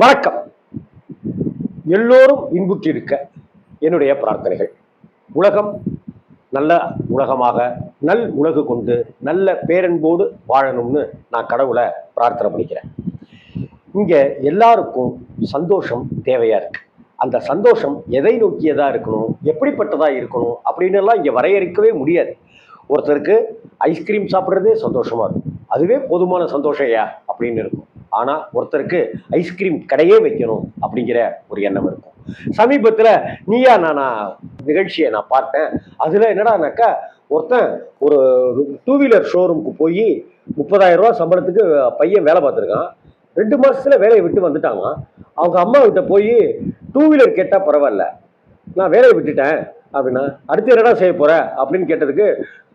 வணக்கம். எல்லோரும் இன்புற்றிருக்க என்னுடைய பிரார்த்தனைகள். உலகம் நல்ல உலகமாக நல் உலகு கொண்டு நல்ல பேரன்போடு வாழணும்னு நான் கடவுளை பிரார்த்தனை பண்ணிக்கிறேன். இங்கே எல்லாருக்கும் சந்தோஷம் தேவையாக இருக்கு. அந்த சந்தோஷம் எதை நோக்கியதாக இருக்கணும் எப்படிப்பட்டதாக இருக்கணும் அப்படின்னு எல்லாம் இங்கே வரையறுக்கவே முடியாது. ஒருத்தருக்கு ஐஸ்கிரீம் சாப்பிட்றதே சந்தோஷமாக இருக்கும். அதுவே போதுமான சந்தோஷம் ஐயா அப்படின்னு இருக்கும். ஆனால் ஒருத்தருக்கு ஐஸ்கிரீம் கடையே வைக்கணும் அப்படிங்கிற ஒரு எண்ணம் இருக்கும். சமீபத்தில் நீயா நானா நிகழ்ச்சியை நான் பார்த்தேன். அதில் என்னடானாக்கா ஒருத்தன் ஒரு டூ வீலர் ஷோரூமுக்கு போய் முப்பதாயிரம் சம்பளத்துக்கு பையன் வேலை பார்த்துருக்கான். ரெண்டு மாதத்தில் வேலையை விட்டு வந்துட்டாங்க அவங்க அம்மா கிட்ட போய் டூ வீலர் கேட்டால் பரவாயில்ல. நான் வேலையை விட்டுட்டேன். அப்படின்னா அடுத்து என்னடா செய்ய போகிறேன் அப்படின்னு கேட்டதுக்கு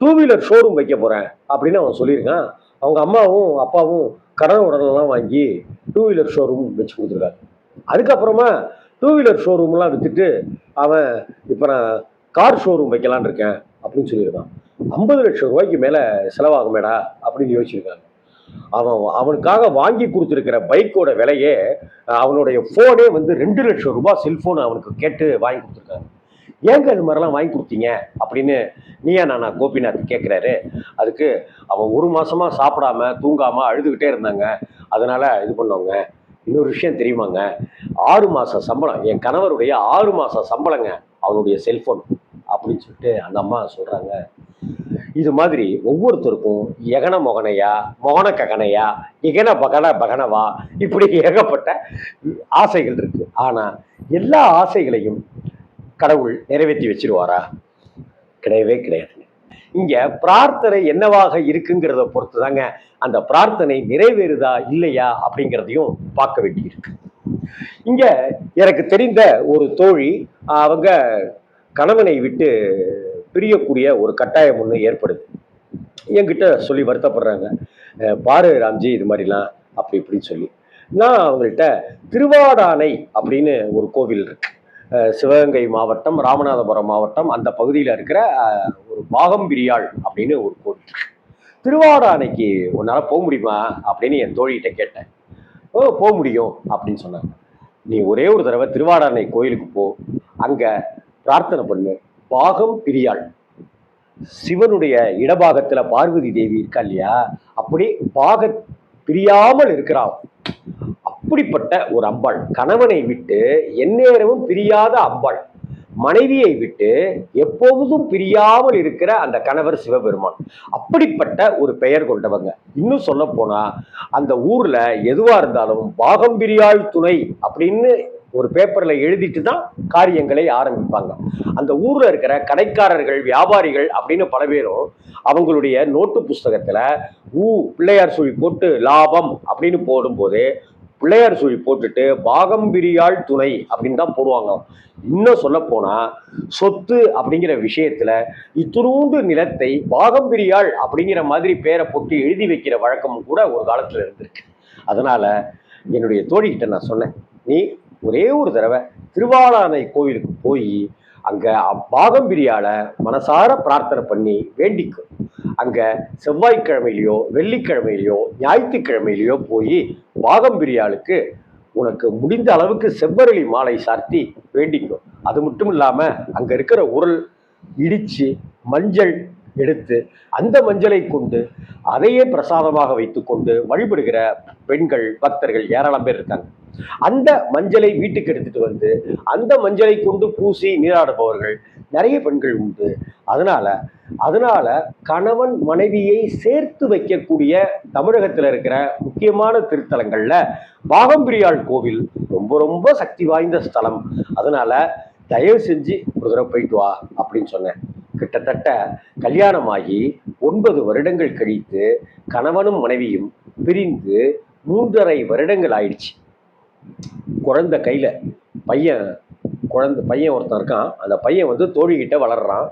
டூ வீலர் ஷோரூம் வைக்க போகிறேன் அப்படின்னு அவன் சொல்லியிருக்கான். அவங்க அம்மாவும் அப்பாவும் கடன் உடனெல்லாம் வாங்கி டூ வீலர் ஷோரூம் வச்சு கொடுத்துருக்காரு அதுக்கப்புறமா டூ வீலர் ஷோரூம்லாம் வித்துட்டு அவன் இப்போ நான் கார் ஷோரூம் வைக்கலான்னு இருக்கேன் அப்படின்னு சொல்லியிருக்கான். ஐம்பது லட்சம் ரூபாய்க்கு மேலே செலவாகுமேடா அப்படின்னு யோசிச்சிருக்காங்க. அவன் அவனுக்காக வாங்கி கொடுத்துருக்கிற பைக்கோட விலையே அவனுடைய ஃபோனே வந்து ரெண்டு லட்சம் ரூபாய் செல்ஃபோன் அவனுக்கு கேட்டு வாங்கி கொடுத்துருக்காங்க. ஏங்க இது மாதிரிலாம் வாங்கி கொடுத்தீங்க? அப்படின்னு நீயா நானா கோபிநாத் கேட்குறாரு அதுக்கு அவன் ஒரு மாதமாக சாப்பிடாம தூங்காமல் அழுதுகிட்டே இருந்தாங்க. அதனால் இது பண்ணுவாங்க. இன்னொரு விஷயம் தெரியுமாங்க? ஆறு மாத சம்பளம் என் கணவருடைய ஆறு மாத சம்பளங்க அவனுடைய செல்ஃபோன் அப்படின்னு சொல்லிட்டு அந்த அம்மா சொல்கிறாங்க இது மாதிரி ஒவ்வொருத்தருக்கும் எகன மொகனையா மொகன ககனையா எகன பகன பகனவா இப்படி ஏகப்பட்ட ஆசைகள் இருக்குது ஆனால் எல்லா ஆசைகளையும் கடவுள் நிறைவேற்றி வச்சிருவாரா? கிடையவே கிடையாதுங்க இங்க பிரார்த்தனை என்னவாக இருக்குங்கிறத பொறுத்து தாங்க அந்த பிரார்த்தனை நிறைவேறுதா இல்லையா அப்படிங்கிறதையும் பார்க்க வேண்டியிருக்கு. இங்க எனக்கு தெரிந்த ஒரு தோழி அவங்க கணவனை விட்டு பிரியக்கூடிய ஒரு கட்டாயம் ஒன்று ஏற்படுது. என்கிட்ட சொல்லி வருத்தப்படுறாங்க. பாரு ராம்ஜி இது மாதிரிலாம் அப்படி இப்படின்னு சொல்லி. நான் அவங்கள்ட்ட திருவாடானை அப்படின்னு ஒரு கோவில் இருக்கு. சிவகங்கை மாவட்டம் ராமநாதபுரம் மாவட்டம் அந்த பகுதியில் இருக்கிற ஒரு பாகம்பிரியாள் அப்படின்னு ஒரு கோவில் திருவாரூர் அன்னைக்கு உன்னால் போக முடியுமா? அப்படின்னு என் தோழிகிட்ட கேட்டேன். ஓ போக முடியும் அப்படின்னு சொன்னாங்க. நீ ஒரே ஒரு தடவை திருவாடானை கோயிலுக்கு போ. அங்கே பிரார்த்தனை பண்ணு. பாகம் பிரியாள் சிவனுடைய இடபாகத்தில் பார்வதி தேவி இருக்கா இல்லையா? அப்படி பாக பிரியாமல் இருக்கிறாள். அப்படிப்பட்ட ஒரு அம்பாள். கணவனை விட்டு எந்நேரமும் பிரியாத அம்பாள். மனைவியை விட்டு எப்பொழுதும் பிரியாமல் இருக்கிற அந்த கணவர் சிவபெருமான். அப்படிப்பட்ட ஒரு பெயர் கொண்டவங்க. இன்னும் சொல்ல போனா அந்த ஊர்ல எதுவா இருந்தாலும் பாகம்பிரியாள் துணை அப்படின்னு ஒரு பேப்பர்ல எழுதிட்டு தான் காரியங்களை ஆரம்பிப்பாங்க. அந்த ஊர்ல இருக்கிற கடைக்காரர்கள் வியாபாரிகள் அப்படின்னு பல பேரும் அவங்களுடைய நோட்டு புஸ்தகத்துல ஊ பிள்ளையார் சுழி போட்டு லாபம் அப்படின்னு போடும்போது பிள்ளையார் சுழி போட்டுட்டு பாகம்பிரியாள் துணை அப்படின்னு தான் போடுவாங்க. இன்னும் சொல்ல போனா சொத்து அப்படிங்கிற விஷயத்துல இத்துணூண்டு நிலத்தை பாகம்பிரியாள் அப்படிங்கிற மாதிரி பேரை போட்டு எழுதி வைக்கிற வழக்கமும் கூட ஒரு காலத்துல இருந்திருக்கு. அதனால என்னுடைய தோழிகிட்ட நான் சொன்னேன் நீ ஒரே ஒரு தடவை திருவாளானை கோவிலுக்கு போய் அங்கே அப்பாகம் பிரியால மனசார பிரார்த்தனை பண்ணி வேண்டிக்கும். அங்கே செவ்வாய்க்கிழமையிலையோ வெள்ளிக்கிழமையிலையோ ஞாயிற்றுக்கிழமையிலையோ போய் பாகம்பிரியாளுக்கு உனக்கு முடிந்த அளவுக்கு செவ்வரளி மாலை சார்த்தி வேண்டிக்கும். அது மட்டும் இல்லாமல் அங்கே இருக்கிற உரல் இடித்து மஞ்சள் எடுத்து அந்த மஞ்சளை கொண்டு அதையே பிரசாதமாக வைத்துக்கொண்டு வழிபடுகிற பெண்கள் பக்தர்கள் ஏராளம் பேர் இருக்காங்க. அந்த மஞ்சளை வீட்டுக்கு எடுத்துட்டு வந்து அந்த மஞ்சளை கொண்டு பூசி நீராடுபவர்கள் நிறைய பெண்கள் உண்டு. அதனால அதனால கணவன் மனைவியை சேர்த்து வைக்கக்கூடிய தமிழகத்தில் இருக்கிற முக்கியமான திருத்தலங்கள்ல பாகம்பிரியாள் கோவில் ரொம்ப ரொம்ப சக்தி வாய்ந்த ஸ்தலம். அதனால தயவு செஞ்சு ஒரு தடவை போயிட்டு வா அப்படின்னு சொன்னேன். கிட்டத்தட்ட கல்யாணமாகி ஒன்பது வருடங்கள் கழித்து கணவனும் மனைவியும் பிரிந்து மூன்றரை வருடங்கள் ஆயிடுச்சு. குழந்தை கையில் பையன் குழந்த பையன் ஒருத்தன் இருக்கான். அந்த பையன் வந்து தோழிக்கிட்ட வளர்றான்.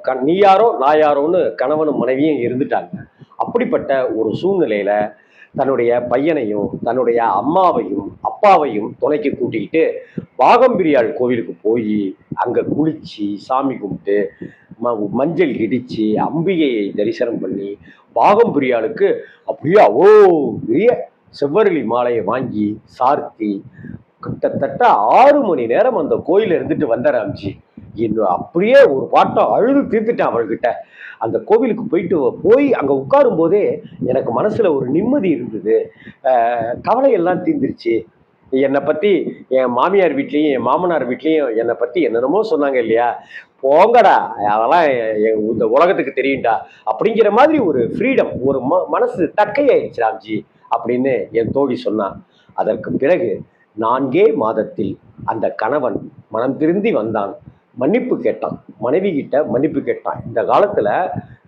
க- நீ யாரோ நான் யாரோன்னு கணவனும் மனைவியும் இருந்துட்டாங்க. அப்படிப்பட்ட ஒரு சூழ்நிலையில் தன்னுடைய பையனையும் தன்னுடைய அம்மாவையும் அப்பாவையும் துணைக்கு கூட்டிக்கிட்டு பாகம்பிரியாள் கோவிலுக்கு போய் அங்கே குளித்து சாமி கும்பிட்டு ம- மஞ்சள் இடித்து அம்பிகையை தரிசனம் பண்ணி பாகம்பிரியாளுக்கு அப்படியே அவ்வளோ பெரிய செவ்வரளி மாலையை வாங்கி சார்த்தி கிட்டத்தட்ட ஆறு மணி நேரம் அந்த கோயில இருந்துட்டு வந்த ராம்ஜி. இன்னும் அப்படியே ஒரு பாட்டம் அழுது தீர்த்துட்டேன் அவள்கிட்ட. அந்த கோவிலுக்கு போயிட்டு போய் அங்கே உட்காரும் போதே எனக்கு மனசில் ஒரு நிம்மதி இருந்தது. கவலையெல்லாம் தீர்ந்துருச்சு. என்னை பற்றி என் மாமியார் வீட்லேயும் என் மாமனார் வீட்லேயும் என்னை பற்றி என்னென்னமோ சொன்னாங்க இல்லையா? போங்கடா அதெல்லாம் இந்த உலகத்துக்கு தெரியும்டா. அப்படிங்கிற மாதிரி ஒரு ஃப்ரீடம் ஒரு ம மனசு தக்கையாயிடுச்சு ராம்ஜி. அப்படின்னு என் தோழி சொன்னான். அதற்கு பிறகு நான்கே மாதத்தில் அந்த கணவன் மனம் திருந்தி வந்தான். மன்னிப்பு கேட்டான். மனைவி கிட்ட மன்னிப்பு கேட்டான். இந்த காலத்தில்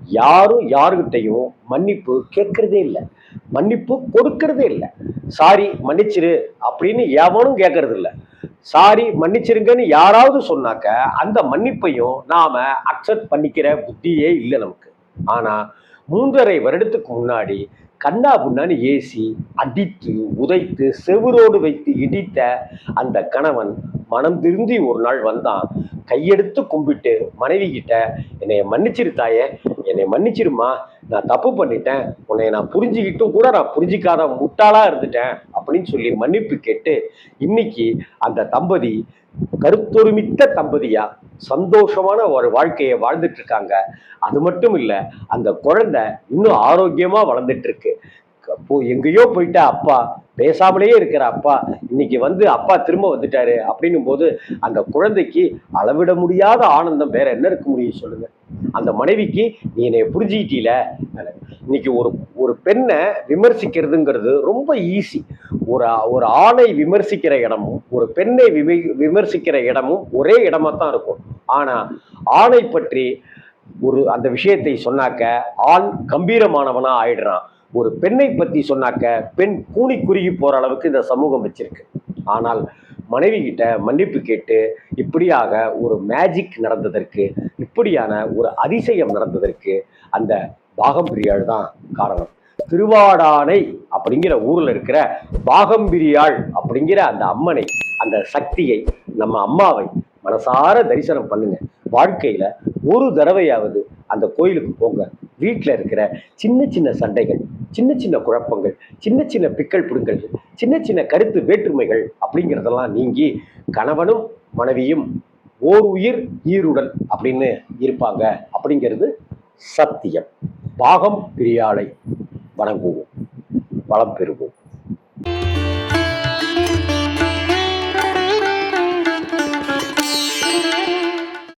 யாரும் யாருக்கிட்டையும் மன்னிப்பு கேட்கறதே இல்லை. மன்னிப்பு கொடுக்கறதே இல்லை. சாரி மன்னிச்சிரு அப்படின்னு எவனும் கேட்கறது இல்லை. சாரி மன்னிச்சிருங்கன்னு யாராவது சொன்னாக்க அந்த மன்னிப்பையும் நாம அக்செப்ட் பண்ணிக்கிற புத்தியே இல்லை நமக்கு. ஆனா மூன்றரை வருடத்துக்கு முன்னாடி கண்ணா புண்ணான்னு ஏசி அடித்து உதைத்து செவரோடு வைத்து இடித்த அந்த கணவன் மனம் திருந்தி ஒரு நாள் வந்தான். கையெடுத்து கும்பிட்டு மனைவி கிட்ட என்னைய மன்னிச்சிரு தாயே என்னை மன்னிச்சிருமா நான் தப்பு பண்ணிட்டேன். உன்னை நான் புரிஞ்சுக்கிட்டும் கூட நான் புரிஞ்சிக்காத முட்டாளாக இருந்துட்டேன். அப்படின்னு சொல்லி மன்னிப்பு கேட்டு இன்னைக்கு அந்த தம்பதி கருத்தொருமித்த தம்பதியா சந்தோஷமான ஒரு வாழ்க்கையை வாழ்ந்துட்டு இருக்காங்க. அது மட்டும் இல்ல அந்த குழந்தை இன்னும் ஆரோக்கியமா வளர்ந்துட்டு இருக்கு. போ எங்கேயோ போயிட்ட அப்பா பேசாமலேயே இருக்கிற அப்பா இன்னைக்கு வந்து அப்பா திரும்ப வந்துட்டாரு அப்படின்னும் போது அந்த குழந்தைக்கு அளவிட முடியாத ஆனந்தம் வேற என்ன இருக்க முடியும் சொல்லுங்க. அந்த மனைவிக்கு நீ என்னை புரிஞ்சுக்கிட்டீல? இன்னைக்கு ஒரு ஒரு பெண்ணை விமர்சிக்கிறதுங்கிறது ரொம்ப ஈஸி ஒரு ஒரு ஆணை விமர்சிக்கிற இடமும் ஒரு பெண்ணை விமி விமர்சிக்கிற இடமும் ஒரே இடமா தான் இருக்கும். ஆனா ஆணை பற்றி ஒரு அந்த விஷயத்தை சொன்னாக்க ஆண் கம்பீரமானவனா ஆயிடுறான். ஒரு பெண்ணை பற்றி சொன்னாக்க பெண் கூணி குறுகி போகிற அளவுக்கு இந்த சமூகம் வச்சிருக்கு. ஆனால் மனைவி கிட்ட மன்னிப்பு கேட்டு இப்படியாக ஒரு மேஜிக் நடந்ததற்கு இப்படியான ஒரு அதிசயம் நடந்ததற்கு அந்த பாகம்பிரியாள் தான் காரணம். திருவாடானை அப்படிங்கிற ஊரில் இருக்கிற பாகம்பிரியாள் அப்படிங்கிற அந்த அம்மனை அந்த சக்தியை நம்ம அம்மாவை மனசார தரிசனம் பண்ணுங்க. வாழ்க்கையில் ஒரு தடவையாவது அந்த கோயிலுக்கு போங்க. வீட்டில் இருக்கிற சின்ன சின்ன சண்டைகள் சின்ன சின்ன குழப்பங்கள் சின்ன சின்ன பிக்கல் பிடுங்கள் சின்ன சின்ன கருத்து வேற்றுமைகள் அப்படிங்கிறதெல்லாம் நீங்கி கணவனும் மனைவியும் ஓர் உயிர் ஈருடல் அப்படின்னு இருப்பாங்க அப்படிங்கிறது சத்தியம். பாகம் பிரியாளை வணங்குவோம் வளம் பெறுவோம்.